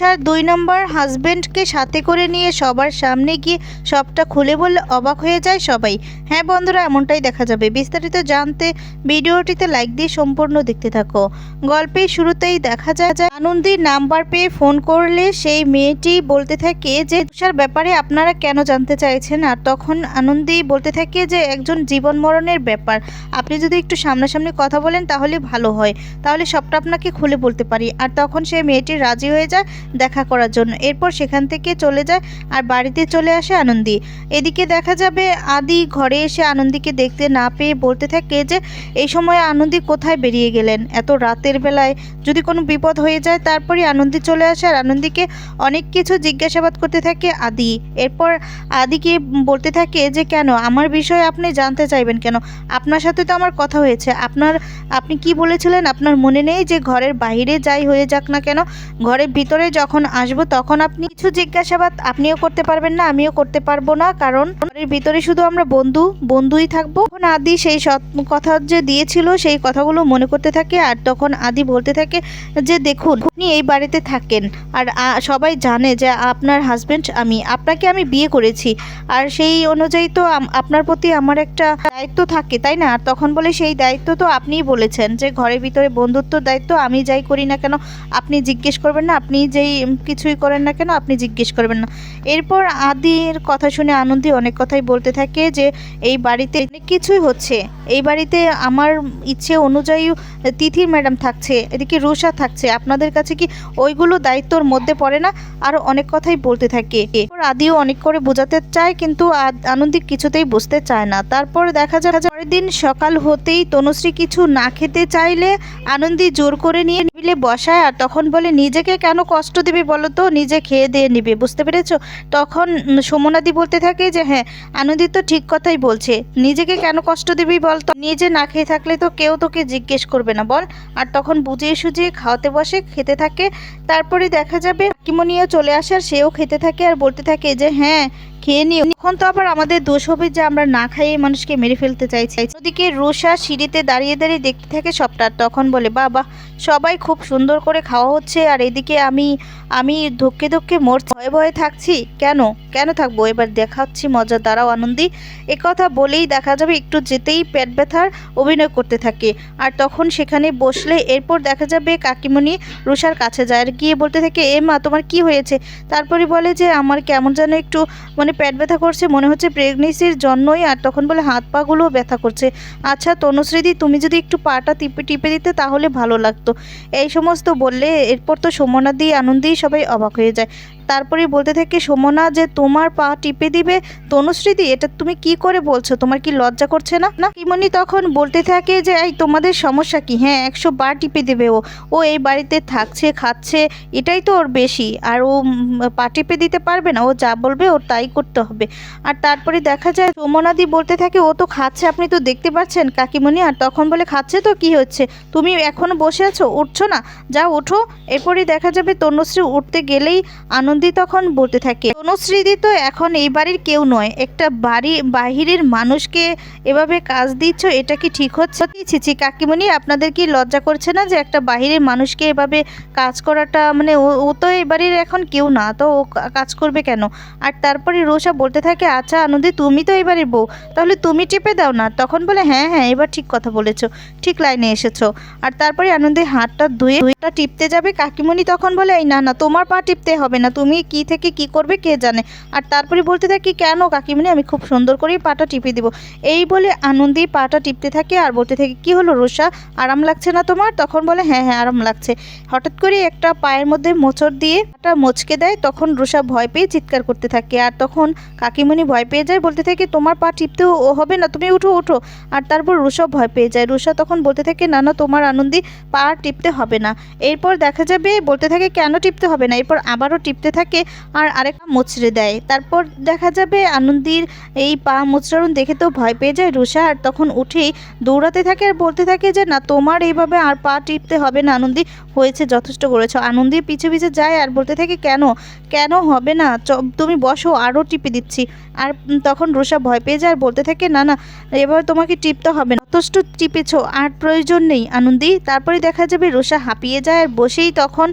রুষার দুই নম্বর হাজবেন্ডকে সাথে করে নিয়ে সবার সামনে গিয়ে সবটা খুলে বললে অবাক হয়ে যায় সবাই। হ্যাঁ বন্ধুরা, এমনটাই দেখা যাবে। বিস্তারিত জানতে ভিডিওটিতে লাইক দিয়ে সম্পূর্ণ দেখতে থাকো। গল্পের শুরুতেই দেখা যায় যে আনন্দী নাম্বার পেয়ে ফোন করলে সেই মেয়েটি বলতে থাকে যে রুষার ব্যাপারে আপনারা কেন জানতে চাইছেন? আর তখন আনন্দী বলতে থাকে যে, একজন জীবন মরণের ব্যাপার। আপনি যদি একটু সামনাসামনি কথা বলেন তাহলে ভালো হয়। তাহলে সবটা আপনাকে খুলে বলতে পারি। আর তখন সে মেয়েটি রাজি হয়ে যায় দেখা করার জন্য। এরপর সেখান থেকে চলে যায় আর বাড়িতে চলে আসে আনন্দী। এদিকে দেখা যাবে আদি ঘরে এসে আনন্দীকে দেখতে না পেয়ে বলতে থাকে যে, এই সময় আনন্দী কোথায় বেরিয়ে গেলেন? এত রাতের বেলায় যদি কোনো বিপদ হয়ে যায় তারপরে আনন্দী চলে আসে। আর আনন্দীকে অনেক কিছু জিজ্ঞাসাবাদ করতে থাকে আদি। এরপর আদিকে বলতে থাকে যে, কেন? আমার বিষয়ে আপনি জানতে চাইবেন কেন? আপনার সাথে তো আমার কথা হয়েছে। আপনার, আপনি কি বলেছিলেন? আপনার মনে নেই যে, ঘরের বাইরে যাই হয়ে যাক না কেন? ঘরের ভিতরে যখন আসব, তখন আপনি কিছু জিজ্ঞাসাবাদ আপনিও করতে পারবেন না, আমিও করতে পারব না। কারণ ভিতরে শুধু আমরা বন্ধু, বন্ধুই থাকব। তখন আদি সেই সৎ কথা যে দিয়েছিল, সেই কথাগুলো মনে করতে থাকে। আর তখন আদি বলতে থাকে যে, দেখুন, আপনি এই বাড়িতে থাকেন। আর সবাই জানে যে, আপনার হাজবেন্ড আমি, আপনাকে আমি বিয়ে করেছি। আর সেই অনুযায়ী তো আপনার প্রতি আমার একটা দায়িত্ব থাকে, তাই না? আর তখন বলে, সেই দায়িত্ব তো আপনিই বলেছেন যে, ঘরের ভিতরে বন্ধুত্বর দায়িত্ব আমি যাই করি না কেন? আপনি জিজ্ঞেস করবেন না, আপনি যেই কিছুই করেন না কেন? আপনি জিজ্ঞেস করবেন না। এরপর আদির কথা শুনে আনন্দি অনেক কথাই বলতে থাকে যে, এই বাড়িতে অনেক কিছুই হচ্ছে। এই বাড়িতে আমার ইচ্ছে অনুযায়ী তিথির ম্যাডাম থাকছে, এদিকে রুষা থাকছে। আপনাদের কাছে কি ওইগুলো দায়িত্বর মধ্যে পড়ে না? আরও অনেক কথাই বলতে থাকে। আদিও অনেক করে বোঝাতে চায়, কিন্তু আদ- আনন্দী কিছুতেই বুঝতে চায় না। তারপর দেখা যায় পরের দিন সকাল হতেই তনুশ্রী কিছু না খেতে চাইলে আনন্দি জোর করে নিয়ে নিবিলে বসায় আর তখন বলে, নিজেকে কেন কষ্ট দেবে বলো তো? নিজে খেয়ে দিয়ে নিবে। বুঝতে পেরেছ? তখন সুমনাদি বলতে থাকে যে হ্যাঁ আনন্দি তো ঠিক কথাই বলছে। নিজেকে কেন কষ্ট দিবি বল তো? নিজে না খেয়ে থাকলে তো কেউ তোকে জিজ্ঞেস করবে না বল। আর তখন বুঝিয়ে সুঝিয়ে খাওয়াতে বসে, খেতে থাকে। তারপরে দেখা যাবে কিমনিও চলে আসে আর সেও খেতে থাকে আর বলতে থাকে যে হ্যাঁ খেয়ে নিও। এখন তো আবার আমাদের দোষ হবে যে আমরা না খাইয়ে মানুষকে মেরে ফেলতে চাইছি। ওদিকে রুষা সিঁড়িতে দাঁড়িয়ে দাঁড়িয়ে দেখতে থাকে সবটা। তখন বলে, বাবা, সবাই খুব সুন্দর করে খাওয়া হচ্ছে আর এদিকে আমি আমি ধক্কে ধক্কে মরছি। ভয়ে ভয়ে থাকছি? কেন? কেন থাকব? এবার দেখাচ্ছি মজা, দাঁড়াও আনন্দি। কথা বলেই দেখা যাবে একটু যেতেই পেট ব্যথার অভিনয় করতে থাকে। আর তখন সেখানে বসলে এরপর দেখা যাবে কাকিমণি রুষার কাছে যায় আর গিয়ে বলতে থাকে, এ মা, তোমার কি হয়েছে? তারপরে বলে যে, আমার কেমন যেন একটু মানে পেট ব্যথা করছে, মনে হচ্ছে প্রেগনেন্সির জন্যই, আর তখন বলে হাত পাগুলোও ব্যথা করছে। আচ্ছা তনুশ্রীদি, তুমি যদি একটু পাটা টিপে টিপে দিতে তাহলে ভালো লাগতো। এই সমস্ত বললে এরপর তো সোমনাদি আনন্দেই সবাই অবাক হয়ে যায়। তারপরে বলতে থাকে, সোমনা, যে তোমার পা টিপে দিবে তনুশ্রীদি, এটা তুমি কি করে বলছো? তোমার কি লজ্জা করছে না? না কিমনি তখন বলতে থাকে যে, এই, তোমাদের সমস্যা কি? হ্যাঁ একশো বার টিপে দেবে ও। ও এই বাড়িতে থাকছে, খাচ্ছে, এটাই তো ওর বেশি। আর ও পা টিপে দিতে পারবে না, ও যা বলবে ওর তাই করতে হবে। আর তারপরে দেখা যায়, সোমনাদি বলতে থাকে, ও তো খাচ্ছে, আপনি তো দেখতে পাচ্ছেন কাকিমণি। আর তখন বলে, খাচ্ছে তো, কি হচ্ছে? তুমি এখনও বসে আছো? উঠছো না? যা ওঠো এরপরই দেখা যাবে, তনুশ্রী উঠতে গেলেই আনন্দি তখন বলতে থাকে। তনুশ্রীদি তো এখন এই বাড়ির কেউ নয়। একটা বাড়ি বাহিরের মানুষকে এভাবে কাজ দিচ্ছ, এটা কি ঠিক হচ্ছে? ছি ছি কাকিমণি, আপনাদের কি লজ্জা করছে না যে একটা বাহিরের মানুষকে এভাবে কাজ করাটা মানে ও তো এই বাড়ির এখন কেউ না, তো ও কাজ করবে কেন? আর তারপরে রোষা বলতে থাকে আচ্ছা আনন্দি, তুমি তো এবারের বউ, তাহলে তুমি টিপে দাও না? তখন বলে হ্যাঁ হ্যাঁ এবার ঠিক কথা বলেছ, ঠিক লাইনে এসেছ। আর তারপরে আনন্দে হাতটা ধুয়ে টিপতে যাবে। কাকিমণি তখন বলে, এই না না, তোমার পা টিপতে হবে না, তুমি কি থেকে কি করবে কে জানে। আর তারপরে বলতে থাকি, কেন কাকিমণি, আমি খুব সুন্দর করেই পাটা টিপে দিব। এই বলে আনন্দেই পাটা টিপতে থাকে আর বলতে থাকে, কি হলো রোষা, আরাম লাগছে না তোমার? তখন বলে হ্যাঁ হ্যাঁ আরাম লাগছে। হঠাৎ করে একটা পায়ের মধ্যে মোচড় দিয়ে একটা মোচকে দেয়, তখন রুষা ভয় পেয়ে চিৎকার করতে থাকে। আর তখন কাকিমণি ভয় পেয়ে যায়, বলতে থাকে, তোমার পা টিপতে হবে না, তুমি উঠো উঠো। আর তারপর রুষা ভয় পেয়ে যায়। রুষা তখন বলতে থাকে, না না, তোমার আনন্দি পা টিপতে হবে না। এরপর দেখা যাবে, বলতে থাকে, কেন টিপতে হবে না? এরপর আবারও টিপতে থাকে আর আরেকটা মুচড়ে দেয়। তারপর দেখা যাবে আনন্দির এই পা মুচড়ানো দেখে তো ভয় পেয়ে যায় রুষা আর তখন উঠেই দৌড়াতে থাকে আর বলতে থাকে যে, না, তোমার এইভাবে আর পা টিপতে হবে না, আনন্দি। হয়েছে যথেষ্ট করেছ। আনন্দি পিছে পিছে যায় আর বলতে থাকে, কেন? কেন হবে না? তুমি বসো আরও টিপে দিচ্ছি। আর তখন রুষা ভয় পেয়ে যায় আর বলতে থাকে, না না এবার তোমাকে টিপতে হবে না। যথেষ্ট টিপেছ, আর প্রয়োজন নেই, আনন্দি। তারপরে দেখা যাবে রোসা হাঁপিয়ে যায়, আর বসেই তখন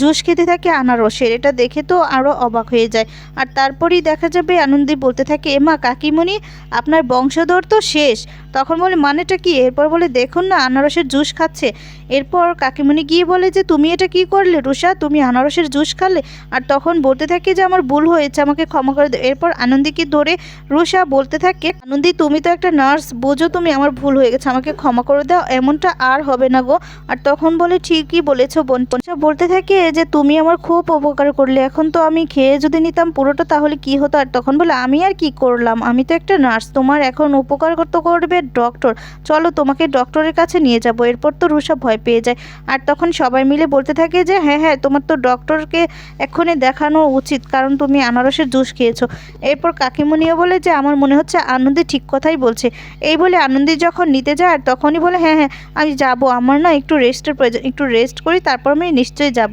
জুস খেতে থাকে আনারসের। এটা দেখে তো আরও অবাক হয়ে যায়। আর তারপরেই দেখা যাবে আনন্দি বলতে থাকে এমা কাকিমণি, আপনার বংশধর তো শেষ। তখন বলে, মানেটা কি? এরপর বলে, দেখুন না, আনারসের জুস খাচ্ছে। এরপর কাকিমণি গিয়ে বলে যে, তুমি এটা কি করলে রুষা? তুমি আনারসের জুস খালে? আর তখন বলতে থাকে যে, আমার ভুল হয়েছে, আমাকে ক্ষমা করে দাও। এরপর আনন্দীকে ধরে রুষা বলতে থাকে, আনন্দি, তুমি তো একটা নার্স, বোঝো তুমি আমার ভুল হয়ে গেছে, আমাকে ক্ষমা করে দাও, এমনটা আর হবে না গো। আর তখন বলে, ঠিকই বলেছ বোন। রুষা বলতে থাকে যে, তুমি আমার খুব উপকার করলে, এখন তো আমি খেয়ে যদি নিতাম পুরোটা, তাহলে কি হতো? আর তখন বলে, আমি আর কি করলাম? আমি তো একটা নার্স, তোমার এখন উপকার করতে করবে ডক্টর। চলো তোমাকে ডক্টরের কাছে নিয়ে যাব। এরপর তো রুষা ভয় পেয়ে যায়। আর তখন সবাই মিলে বলতে থাকে যে হ্যাঁ হ্যাঁ তোমার তো ডক্টরকে এক্ষুনি দেখানো উচিত, কারণ তুমি আনারসের জুস খেয়েছো। এরপর কাকিমুনিও বলে যে, আমার মনে হচ্ছে আনন্দি ঠিক কথাই বলছে। এই বলে আনন্দি যখন নিতে যায় আর তখনই বলে হ্যাঁ হ্যাঁ আমি যাব। আমার না একটু রেস্টের প্রয়োজন, একটু রেস্ট করি, তারপর আমি নিশ্চয়ই যাব।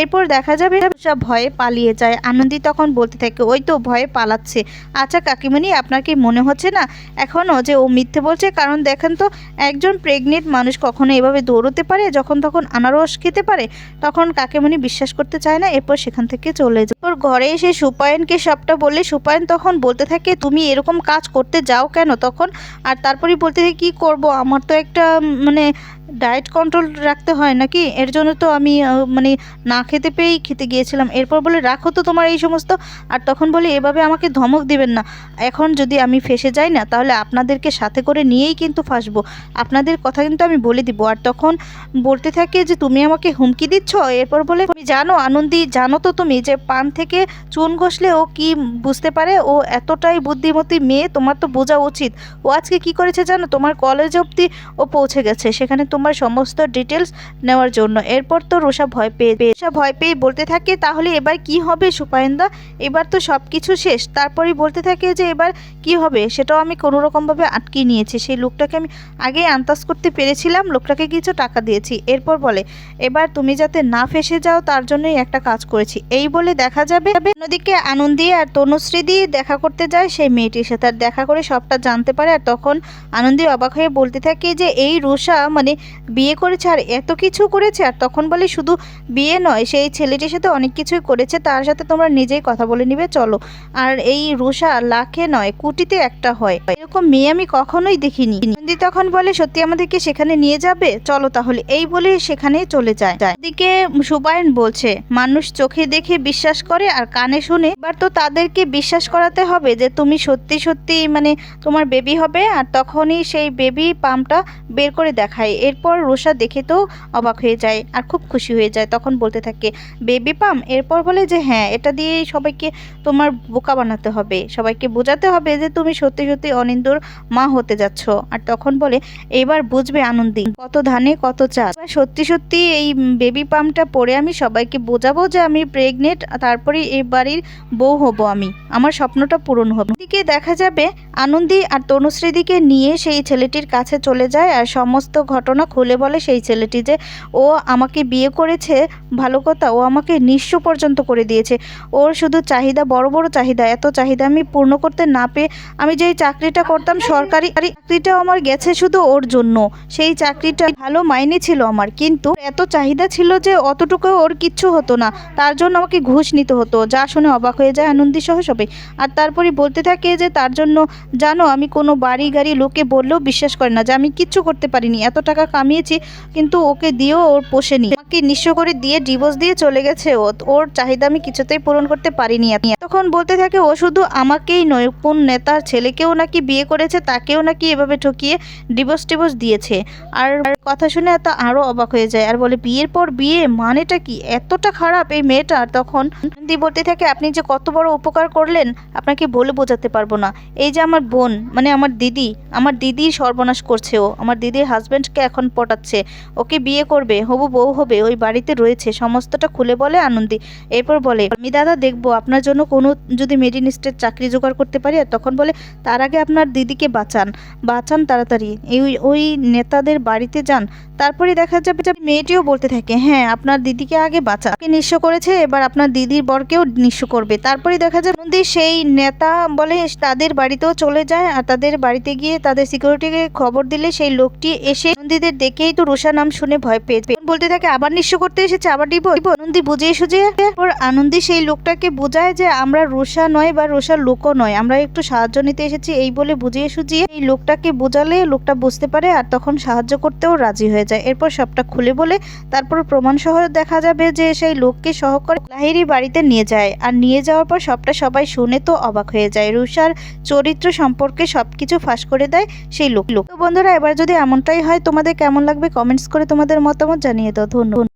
এরপর দেখা যাবে সব ভয়ে পালিয়ে যায়। আনন্দী তখন বলতে থাকে, ওই তো ভয়ে পালাচ্ছে। আচ্ছা কাকিমণি, আপনার কি মনে হচ্ছে না এখনও যে ও মিথ্যে বলছে? কারণ দেখেন তো, একজন প্রেগনেন্ট মানুষ কখনো এভাবে দৌড়তে পারে? যখন তখন আনারস খেতে পারে, তখন কাকিমণি বিশ্বাস করতে চায় না। এরপর সেখান থেকে চলে যায়। ওর ঘরে এসে সুপায়নকে সবটা বললে সুপায়ন তখন বলতে থাকে, তুমি এরকম কাজ করতে যাও কেন তখন? আর তারপরেই বলতে থাকে, কী করব? আমার তো একটা মানে ডায়েট কন্ট্রোল রাখতে হয় নাকি? এর জন্য তো আমি মানে না খেতে পেয়েই খেতে গিয়েছিলাম। এরপর বলে, রাখো তো তোমার এই সমস্ত। আর তখন বলে, এভাবে আমাকে ধমক দিবেন না। এখন যদি আমি ফেসে যাই না, তাহলে আপনাদেরকে সাথে করে নিয়েই কিন্তু ফাঁসবো। আপনাদের কথা কিন্তু আমি বলে দিব। আর তখন বলতে থাকে যে, তুমি আমাকে হুমকি দিচ্ছ? এরপর বলে, তুমি জানো, আনন্দি, জানো তো তুমি যে, পান থেকে চুন ঘষলে ও কি বুঝতে পারে? ও এতটাই বুদ্ধিমতী মেয়ে, তোমার তো বোঝা উচিত। ও আজকে কি করেছে জানো? তোমার কলেজ অবধি ও পৌঁছে গেছে। সেখানে তোমার সমস্ত ডিটেলস নেওয়ার জন্য। এরপর তো রোষা ভয় পেয়ে রোষা ভয় পেয়ে বলতে থাকে, তাহলে এবার কি হবে সুপায়ন্দা এবার তো সব কিছু শেষ। তারপরেই বলতে থাকে যে, এবার কি হবে? সেটাও আমি কোনো রকমভাবে আটকে নিয়েছি। সেই লোকটাকে আমি আগেই আন্দাজ করতে পেরেছিলাম, লোকটাকে কিছু টাকা দিয়েছি। এরপর বলে, এবার তুমি যাতে না ফেসে যাও, তার জন্যই একটা কাজ করেছি। এই বলে দেখা যাবে, অন্যদিকে আনন্দী আর তনুশ্রী দিয়ে দেখা করতে যায় সেই মেয়েটির সাথে। আর দেখা করে সবটা জানতে পারে। আর তখন আনন্দী অবাক হয়ে বলতে থাকে যে, এই রোষা মানে বিয়ে করেছে আর এত কিছু করেছে আর তখন বলে শুধু বিয়ে নয়, সেই ছেলেটির সাথে অনেক কিছুই করেছে, তার সাথে তোমরা নিজেই কথা বলে নিবে, চলো। আর এই রুষা লাখে নয়, কুটিতে একটা হয়। এরকম মেয়ে আমি কখনোই দেখিনি। নন্দী তখন বলে, সত্যি আমাদেরকে সেখানে নিয়ে যাবে? চলো তাহলে। এই বলে সেখানে চলে যায়। এদিকে সুবায়ন বলছে, মানুষ চোখে দেখে বিশ্বাস করে আর কানে শুনে। এবার তো তাদেরকে বিশ্বাস করাতে হবে যে, তুমি সত্যি সত্যি মানে তোমার বেবি হবে। আর তখনই সেই বেবি পাম্পটা বের করে দেখায়। এরপর রোষা দেখে তো অবাক হয়ে যায় আর খুব খুশি হয়ে যায় তখন বলতে থাকে, বেবি পাম, এরপর বলে যে হ্যাঁ এটা দিয়েই সবাইকে তোমার বোকা বানাতে হবে। সবাইকে বোঝাতে হবে যে, তুমি সত্যি সত্যি অনিন্দুর মা হতে যাচ্ছ। আর তখন বলে এবার বুঝবে আনন্দি কত ধানে, কত চাল। সত্যি সত্যি এই বেবি পাম্পটা পরে আমি সবাইকে বোঝাবো যে, আমি প্রেগনেন্ট তারপরে এই বাড়ির বউ হব আমি। আমার স্বপ্নটা পূরণ হবে। দিকে দেখা যাবে, আনন্দি আর তনুশ্রীদিকে নিয়ে সেই ছেলেটির কাছে চলে যায় আর সমস্ত ঘটনা খুলে বলে সেই ছেলেটি যে, ও আমাকে বিয়ে করেছে, ভালো কথা, ও আমাকে নিঃস্ব পর্যন্ত করে দিয়েছে। ওর শুধু চাহিদা, বড় বড় চাহিদা, এত চাহিদা আমি পূর্ণ করতে না পেয়ে, আমি যেই চাকরিটা করতাম, সরকারি চাকরিটাও আমার গেছে শুধু ওর জন্য। সেই চাকরিটা ভালো মাইনে ছিল আমার, কিন্তু এত চাহিদা ছিল যে, অতটুকু ওর কিচ্ছু হতো না। তার জন্য আমাকে ঘুষ নিতে হতো। যা শুনে অবাক হয়ে যায় আনন্দি সহ সবাই আর তারপরে বলতে থাকে যে, তার জন্য, জানো, আমি কোনো বাড়ি গাড়ি লোকে বললেও বিশ্বাস করে না যে, আমি কিচ্ছু করতে পারিনি। এত টাকা কামিয়েছি, কিন্তু ওকে দিয়েও ওর পোষেনি। আমাকে নিঃস্ব করে দিয়ে ডিভোর্স দিয়ে চলে গেছে। ও, ওর চাহিদা আমি কিছুতেই পূরণ করতে পারিনি। আমি তখন বলতে থাকে ও শুধু আমাকেই নয়, কোন নেতার ছেলেকেও নাকি বিয়ে করেছে, তাকেও নাকি এভাবে ঠকিয়ে ডিভোর্স টিভোর্স দিয়েছে। আর কথা শুনে এত আরও অবাক হয়ে যায়। আর বলে, বিয়ের পর বিয়ে মানেটা কি? এতটা খারাপ এই মেয়েটার তখন দি বলতে থাকে, আপনি যে কত বড় উপকার করলেন, আপনাকে বলে বোঝাতে পারব না। এই যে আমার বোন মানে আমার দিদি, আমার দিদির সর্বনাশ করছে ও। আমার দিদির হাজব্যান্ডকে এখন এখন পটাচ্ছে। ওকে বিয়ে করবে, হবু বউ হবে, ওই বাড়িতে রয়েছে, সমস্তটা খুলে বলে আনন্দি। এরপর বলে, আমি দাদা দেখব, আপনার জন্য কোনো যদি মেডিনিস্টের চাকরি জোগাড় করতে পারি? আর তখন বলে, তার আগে আপনার দিদিকে বাঁচান বাঁচান তাড়াতাড়ি। এই ওই নেতাদের বাড়িতে যান। তারপরে দেখা যাবে যে মেয়েটিও বলতে থাকে হ্যাঁ আপনার দিদিকে আগে বাঁচা নিঃস্ব করেছে, এবার আপনার দিদির বরকেও নিঃস্ব করবে। তারপরে দেখা যায় নন্দী সেই নেতা বলে, তাদের বাড়িতেও চলে যায়, আর তাদের বাড়িতে গিয়ে তাদের সিকিউরিটিকে খবর দিলে সেই লোকটি এসে নন্দীদের দেখেই তো রুষা নাম শুনে ভয় পেয়ে বলতে থাকে, আবার নিঃস্ব করতে এসেছে, আবার দিব দিব। নন্দী বুঝিয়ে সুঝিয়ে ওর আনন্দী সেই লোকটাকে বোঝায় যে, আমরা রুষা নয় বা রুষার লোকও নয়, আমরা একটু সাহায্য নিতে এসেছি। এই বলে বুঝিয়ে সুঝিয়ে এই লোকটাকে বোঝালে লোকটা বুঝতে পারে আর তখন সাহায্য করতেও রাজি হয়ে যায়। এরপর সবটা খুলে বলে, তারপর প্রমাণ সহ দেখা যাবে যে সেই লোককে সহকারে লাহিরি বাড়িতে নিয়ে যায়। আর নিয়ে যাওয়ার পর সবটা সবাই শুনে তো অবাক হয়ে যায়। রুষার চরিত্র সম্পর্কে সবকিছু ফাঁস করে দেয় সেই লোক লোক। তো বন্ধুরা, এবার যদি এমনটাই হয় তোমাদের কেমন লাগবে কমেন্টস করে তোমাদের মতামত জানিয়ে দাও। ধন্যবাদ।